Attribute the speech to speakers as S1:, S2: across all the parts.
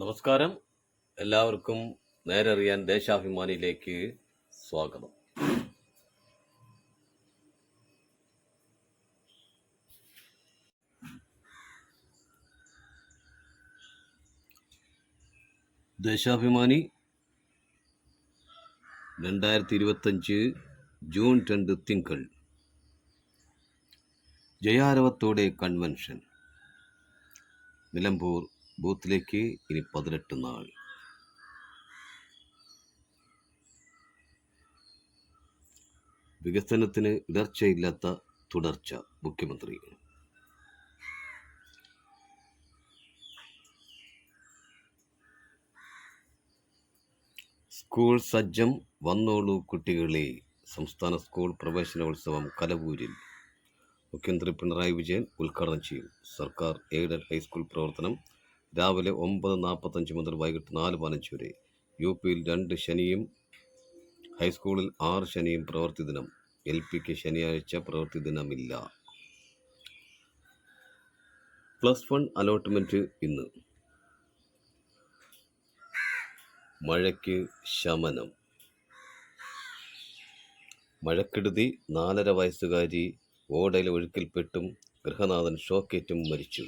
S1: നമസ്കാരം. എല്ലാവർക്കും നേരറിയാൻ ദേശാഭിമാനിയിലേക്ക് സ്വാഗതം. ദേശാഭിമാനി രണ്ടായിരത്തി ഇരുപത്തഞ്ച് ജൂൺ രണ്ട് തിങ്കൾ. ജയാരവത്തോടെ കൺവെൻഷൻ. നിലമ്പൂർ ബൂത്തിലേക്ക് ഇനി പതിനെട്ട് നാൾ. വികസനത്തിന് ഇടർച്ചയില്ലാത്ത തുടർച്ച മുഖ്യമന്ത്രി. സ്കൂൾ സജ്ജം വന്നോളൂ കുട്ടികളെ. സംസ്ഥാന സ്കൂൾ പ്രവേശനോത്സവം കലവൂരിൽ. മുഖ്യമന്ത്രി പിണറായി വിജയൻ ഉദ്ഘാടനം ചെയ്യും. സർക്കാർ എയ്ഡഡ് ഹൈസ്കൂൾ പ്രവർത്തനം രാവിലെ ഒമ്പത് നാൽപ്പത്തഞ്ച് മുതൽ വൈകിട്ട് നാല് പതിനഞ്ച് വരെ. യു പിയിൽ രണ്ട് ശനിയും ഹൈസ്കൂളിൽ ആറ് ശനിയും പ്രവൃത്തി ദിനം. എൽ പിക്ക് ശനിയാഴ്ച പ്രവൃത്തി ദിനമില്ല. പ്ലസ് വൺ അലോട്ട്മെന്റ് ഇന്ന്. മഴയ്ക്ക് ശമനം. മഴക്കെടുതി നാലര വയസ്സുകാരി ഓടയിലെ ഒഴുക്കിൽപ്പെട്ടും ഗൃഹനാഥൻ ഷോക്കേറ്റും മരിച്ചു.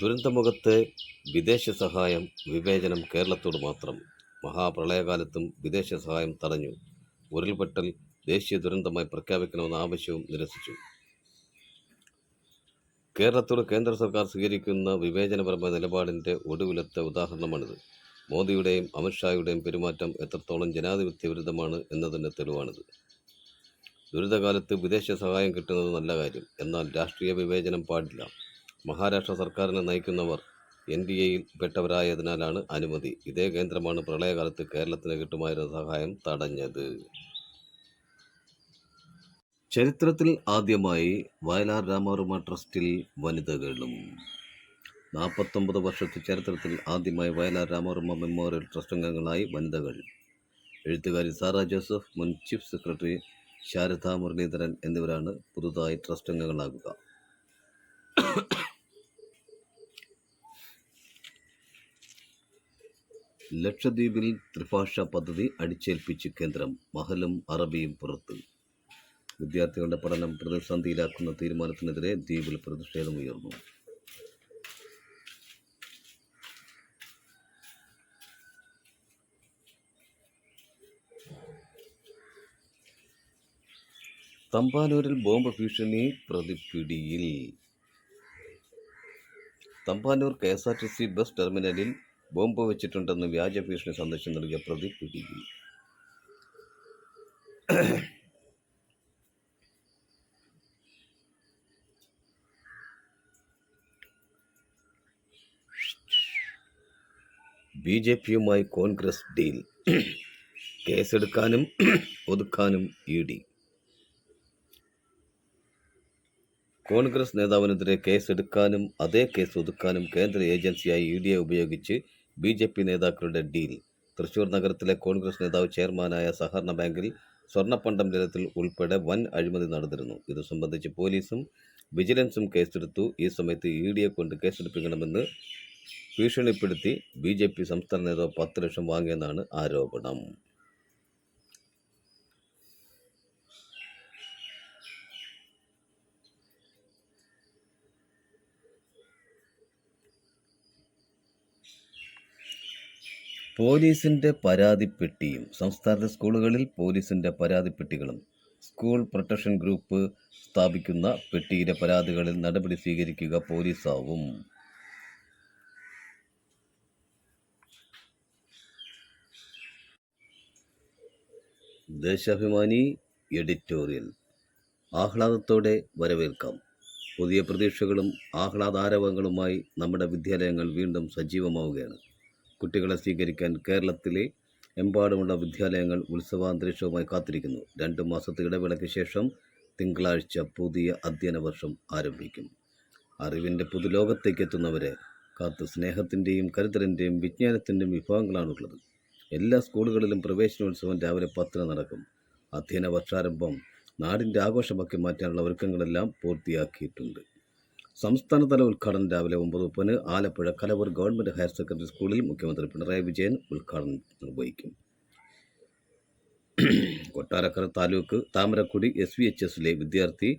S1: ദുരന്തമുഖത്ത് വിദേശ സഹായം വിവേചനം കേരളത്തോട് മാത്രം. മഹാപ്രളയകാലത്തും വിദേശ സഹായം തടഞ്ഞു. ഉരുൾപൊട്ടൽ ദേശീയ ദുരന്തമായി പ്രഖ്യാപിക്കണമെന്ന ആവശ്യവും നിരസിച്ചു. കേരളത്തോട് കേന്ദ്ര സർക്കാർ സ്വീകരിക്കുന്ന വിവേചനപരമായ നിലപാടിന്റെ ഒടുവിലത്തെ ഉദാഹരണമാണിത്. മോദിയുടെയും അമിത്ഷായുടെയും പെരുമാറ്റം എത്രത്തോളം ജനാധിപത്യ വിരുദ്ധമാണ് എന്നതിന്റെ തെളിവാണിത്. ദുരിതകാലത്ത് വിദേശ സഹായം കിട്ടുന്നത് നല്ല കാര്യം. എന്നാൽ രാഷ്ട്രീയ വിവേചനം പാടില്ല. മഹാരാഷ്ട്ര സർക്കാരിനെ നയിക്കുന്നവർ എൻ ഡി എയിൽ പെട്ടവരായതിനാലാണ് അനുമതി. ഇതേ കേന്ദ്രമാണ് പ്രളയകാലത്ത് കേരളത്തിന് കിട്ടുമായിരുന്ന സഹായം തടഞ്ഞത്. ചരിത്രത്തിൽ ആദ്യമായി വയലാർ രാമവർമ്മ ട്രസ്റ്റിൽ വനിതകളും. നാൽപ്പത്തൊമ്പത് വർഷത്തെ ചരിത്രത്തിൽ ആദ്യമായി വയലാർ രാമവർമ്മ മെമ്മോറിയൽ ട്രസ്റ്റ് അംഗങ്ങളായി വനിതകൾ. എഴുത്തുകാരി സാറ ജോസഫ് മുൻ ചീഫ് സെക്രട്ടറി ശാരദ മുരളീധരൻ എന്നിവരാണ് പുതുതായി ട്രസ്റ്റ് അംഗങ്ങളാകുക. ലക്ഷദ്വീപിൽ ത്രിഭാഷാ പദ്ധതി അടിച്ചേൽപ്പിച്ച് കേന്ദ്രം മഹലും അറബിയും പുറത്ത്. വിദ്യാർത്ഥികളുടെ പഠനം പ്രതിസന്ധിയിലാക്കുന്ന തീരുമാനത്തിനെതിരെ ദ്വീപിൽ പ്രതിഷേധമുയർന്നു. തമ്പാനൂരിൽ ബോംബ് ഭീഷണി പ്രതിപിടിയിൽ Thampanoor K S R T C bus ടെർമിനലിൽ ബോംബ് വെച്ചിട്ടുണ്ടെന്ന് വ്യാജ ഭീഷണി സന്ദേശം നൽകിയ പ്രതി പിടിയിൽ. ബി ജെ പിയുമായി കോൺഗ്രസ് ഡീൽ. കേസെടുക്കാനും ഒതുക്കാനും ഇ ഡി. കോൺഗ്രസ് നേതാവിനെതിരെ കേസെടുക്കാനും അതേ കേസ് ഒതുക്കാനും കേന്ദ്ര ഏജൻസിയായി ഇ ഡിയെ ഉപയോഗിച്ച് ബി ജെ പി നേതാക്കളുടെ ഡീൽ. തൃശൂർ നഗരത്തിലെ കോൺഗ്രസ് നേതാവ് ചെയർമാനായ സഹകരണ ബാങ്കിൽ സ്വർണപ്പണ്ടം ലേലത്തിൽ ഉൾപ്പെടെ വൻ അഴിമതി നടന്നിരുന്നു. ഇത് സംബന്ധിച്ച് പോലീസും വിജിലൻസും കേസെടുത്തു. ഈ സമയത്ത് ഇ ഡിയെ കൊണ്ട് കേസെടുപ്പിക്കണമെന്ന് ഭീഷണിപ്പെടുത്തി ബി ജെ പി സംസ്ഥാന നേതാവ് പത്ത് ലക്ഷം വാങ്ങിയെന്നാണ് ആരോപണം. പോലീസിന്റെ പരാതിപ്പെട്ടിയും സംസ്ഥാനത്തെ സ്കൂളുകളിൽ പോലീസിന്റെ പരാതിപ്പെട്ടികളും സ്കൂൾ പ്രൊട്ടക്ഷൻ ഗ്രൂപ്പ് സ്ഥാപിക്കുന്ന പെട്ടിയിലെ പരാതികളിൽ നടപടി സ്വീകരിക്കുക പോലീസാവും. ദേശാഭിമാനി എഡിറ്റോറിയൽ. ആഹ്ലാദത്തോടെ വരവേൽക്കാം. പുതിയ പ്രതീക്ഷകളും ആഹ്ലാദാരവങ്ങളുമായി നമ്മുടെ വിദ്യാലയങ്ങൾ വീണ്ടും സജീവമാവുകയാണ്. കുട്ടികളെ സ്വീകരിക്കാൻ കേരളത്തിലെ എമ്പാടുമുള്ള വിദ്യാലയങ്ങൾ ഉത്സവാന്തരീക്ഷവുമായി കാത്തിരിക്കുന്നു. രണ്ട് മാസത്തെ ഇടവേളയ്ക്ക് ശേഷം തിങ്കളാഴ്ച പുതിയ അധ്യയന വർഷം ആരംഭിക്കും. അറിവിന്റെ പുതുലോകത്തേക്ക് എത്തുന്നവരെ കാത്ത് സ്നേഹത്തിന്റെയും കരുതലിന്റെയും വിജ്ഞാനത്തിന്റെയും വിഭവങ്ങളാണുള്ളത്. എല്ലാ സ്കൂളുകളിലും പ്രവേശനോത്സവം രാവിലെ പത്തിന് നടക്കും. അധ്യയന വർഷാരംഭം നാടിന്റെ ആഘോഷമാക്കി മാറ്റാനുള്ള ഒരുക്കങ്ങളെല്ലാം പൂർത്തിയാക്കിയിട്ടുണ്ട്. സംസ്ഥാനതല ഉദ്ഘാടനം രാവിലെ ഒമ്പത് മുപ്പതിന് Alappuzha Kalavoor government higher secondary സ്കൂളിൽ മുഖ്യമന്ത്രി പിണറായി വിജയൻ ഉദ്ഘാടനം നിർവഹിക്കും. Kottarakkara taluk Thamarakkudy S V H എസിലെ വിദ്യാർത്ഥി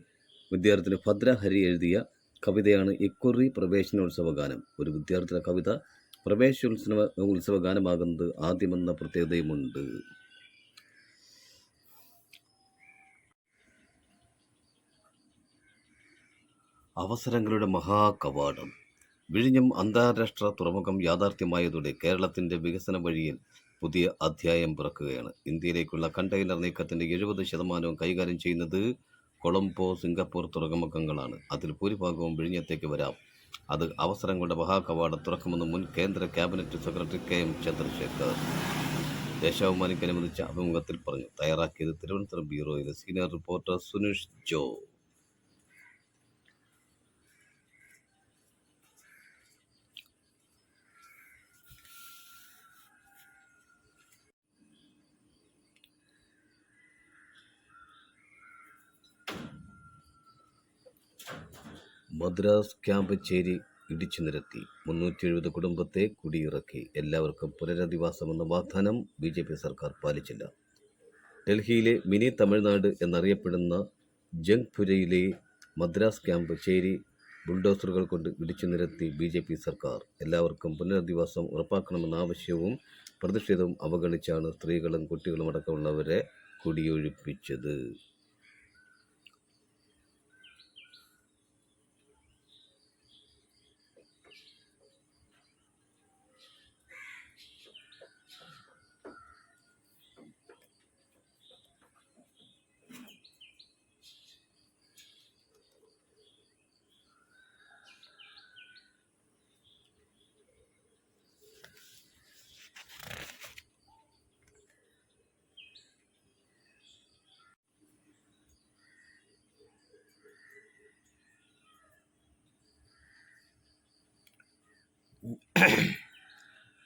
S1: വിദ്യാർത്ഥിനി ഭദ്ര ഹരി എഴുതിയ കവിതയാണ് ഇക്കുറി പ്രവേശനോത്സവ ഗാനം ഒരു വിദ്യാർത്ഥിയുടെ കവിത പ്രവേശനോത്സവ ഉത്സവ ഗാനമാകുന്നത് ആദ്യമെന്ന പ്രത്യേകതയുമുണ്ട്. അവസരങ്ങളുടെ മഹാകവാടം. വിഴിഞ്ഞം അന്താരാഷ്ട്ര തുറമുഖം യാഥാർത്ഥ്യമായതോടെ കേരളത്തിന്റെ വികസന വഴിയിൽ പുതിയ അധ്യായം പിറക്കുകയാണ്. ഇന്ത്യയിലേക്കുള്ള കണ്ടെയ്നർ നീക്കത്തിന്റെ എഴുപത് ശതമാനവും കൈകാര്യം ചെയ്യുന്നത് കൊളംബോ സിംഗപ്പൂർ തുറമുഖങ്ങളാണ്. അതിൽ ഭൂരിഭാഗവും വിഴിഞ്ഞത്തേക്ക് വരാം. അത് അവസരങ്ങളുടെ മഹാകവാടം തുറക്കുമെന്ന് മുൻ കേന്ദ്ര cabinet secretary K M Chandrasekhar ദേശാഭിമാനിക്കനുവദിച്ച അഭിമുഖത്തിൽ പറഞ്ഞു. തയ്യാറാക്കിയത് Thiruvananthapuram ബ്യൂറോയിലെ senior reporter Suneesh Jo. Madras camp ചേരി ഇടിച്ചു നിരത്തി. മുന്നൂറ്റി എഴുപത് കുടുംബത്തെ കുടിയിറക്കി. എല്ലാവർക്കും പുനരധിവാസമെന്ന വാഗ്ദാനം ബി ജെ പി സർക്കാർ പാലിച്ചില്ല. ഡൽഹിയിലെ മിനി തമിഴ്നാട് എന്നറിയപ്പെടുന്ന ജംഗ്പുരയിലെ മദ്രാസ് ക്യാമ്പ് ചേരി ബുൾഡോസറുകൾ കൊണ്ട് ഇടിച്ചു നിരത്തി ബി ജെ പി സർക്കാർ. എല്ലാവർക്കും പുനരധിവാസം ഉറപ്പാക്കണമെന്ന ആവശ്യവും പ്രതിഷേധവും അവഗണിച്ചാണ് സ്ത്രീകളും കുട്ടികളും അടക്കമുള്ളവരെ കുടിയൊഴിപ്പിച്ചത്.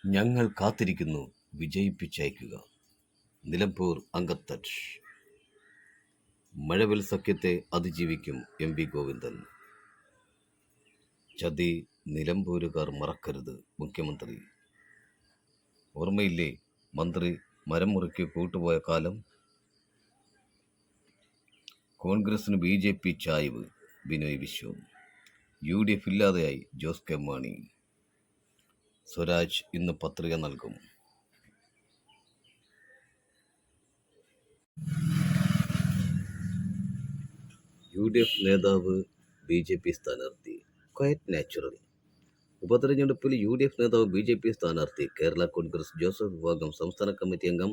S1: ഞങ്ങൾ കാത്തിരിക്കുന്നു. വിജയിപ്പിച്ചയക്കുക. നിലമ്പൂർ അങ്കത്തട്ട് മഴവിൽ സഖ്യത്തെ അതിജീവിക്കും എം വി ഗോവിന്ദൻ. ചതി നിലമ്പൂരുകാർ മറക്കരുത് മുഖ്യമന്ത്രി. ഓർമ്മയില്ലേ മന്ത്രി മരം മുറിക്ക് കൂട്ടുപോയ കാലം? കോൺഗ്രസിന് ബി ജെ പി ചായ്വ് Binoy Viswam. U D F ഇല്ലാതെയായി ജോസ് കെ മാണി. സ്വരാജ് ഇന്ന് പത്രിക നൽകും. യു ഡി എഫ് നേതാവ് ബി ജെ പി സ്ഥാനാർത്ഥി ക്വയറ്റ് നാച്ചുറൽ ഉപതെരഞ്ഞെടുപ്പിൽ യു ഡി എഫ് നേതാവ് ബി ജെ പി സ്ഥാനാർത്ഥി കേരള കോൺഗ്രസ് ജോസഫ് വിഭാഗം സംസ്ഥാന കമ്മിറ്റി അംഗം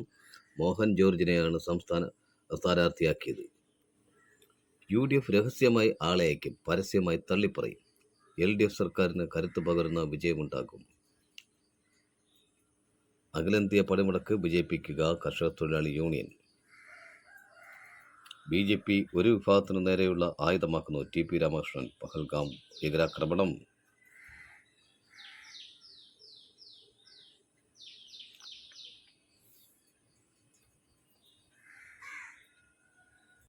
S1: മോഹൻ ജോർജിനെയാണ് സംസ്ഥാന സ്ഥാനാർത്ഥിയാക്കിയത്. യു ഡി എഫ് രഹസ്യമായി ആളെ അയക്കും പരസ്യമായി തള്ളിപ്പറയും. എൽ ഡി എഫ് സർക്കാരിന് കരുത്ത് പകരുന്ന വിജയമുണ്ടാകും. അഖിലേന്ത്യാ പണിമുടക്ക് വിജയിപ്പിക്കുക കർഷക തൊഴിലാളി യൂണിയൻ. ബി ജെ പി ഒരു വിഭാഗത്തിനു നേരെയുള്ള ആയുധമാക്കുന്നു ടി പി രാമകൃഷ്ണൻ പഹൽഗാം ഭീകരാക്രമണം